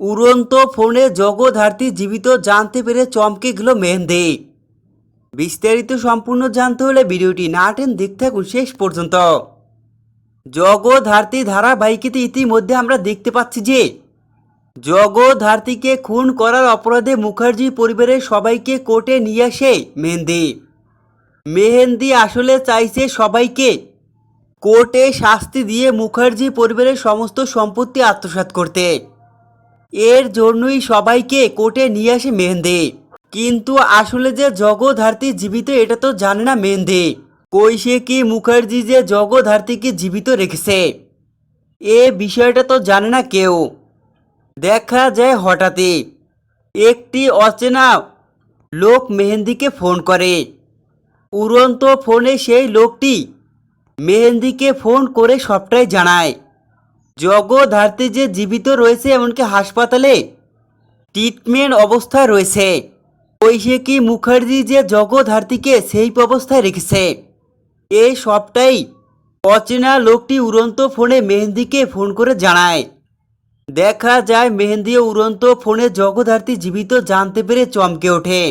উড়ন্ত ফোনে জগধার্তী জীবিত জানতে পেরে চমকে গেল মেহেন্দি। বিস্তারিত সম্পূর্ণ জানতে হলে ভিডিওটি না টেন থাকুন শেষ পর্যন্ত। জগধার্তী ধারাবাহিকেতে ইতিমধ্যে আমরা দেখতে পাচ্ছি যে জগধার্তীকে খুন করার অপরাধে মুখার্জি পরিবারের সবাইকে কোর্টে নিয়ে আসে মেহেন্দি। মেহেন্দি আসলে চাইছে সবাইকে কোর্টে শাস্তি দিয়ে মুখার্জি পরিবারের সমস্ত সম্পত্তি আত্মসাৎ করতে। এর জন্যই সবাইকে কোর্টে নিয়ে আসে মেহেন্দি। কিন্তু আসলে যে জগধার্তী জীবিত, এটা তো জানে না মেহেন্দি। কৈশে কি মুখার্জি যে জগধার্তীকে জীবিত রেখেছে? এ বিষয়টা তো জানে না কেউ। দেখা যায় হঠাৎই একটি অচেনা লোক মেহেন্দিকে ফোন করে। উড়ন্ত ফোনে সেই লোকটি মেহেন্দিকে ফোন করে সবটাই জানায়। জগধার্তী যে জীবিত রয়েছে, এমনকি হাসপাতালে ট্রিটমেন্ট অবস্থায় রয়েছে। কি মুখার্জি যে জগধার্তীকে সেই অবস্থায় রেখেছে। এই সবটাই অচেনা লোকটি উড়ন্ত ফোনে মেহেন্দিকে ফোন করে জানায়। দেখা যায়, মেহেন্দি উড়ন্ত ফোনে জগধার্তী জীবিত জানতে পেরে চমকে ওঠে।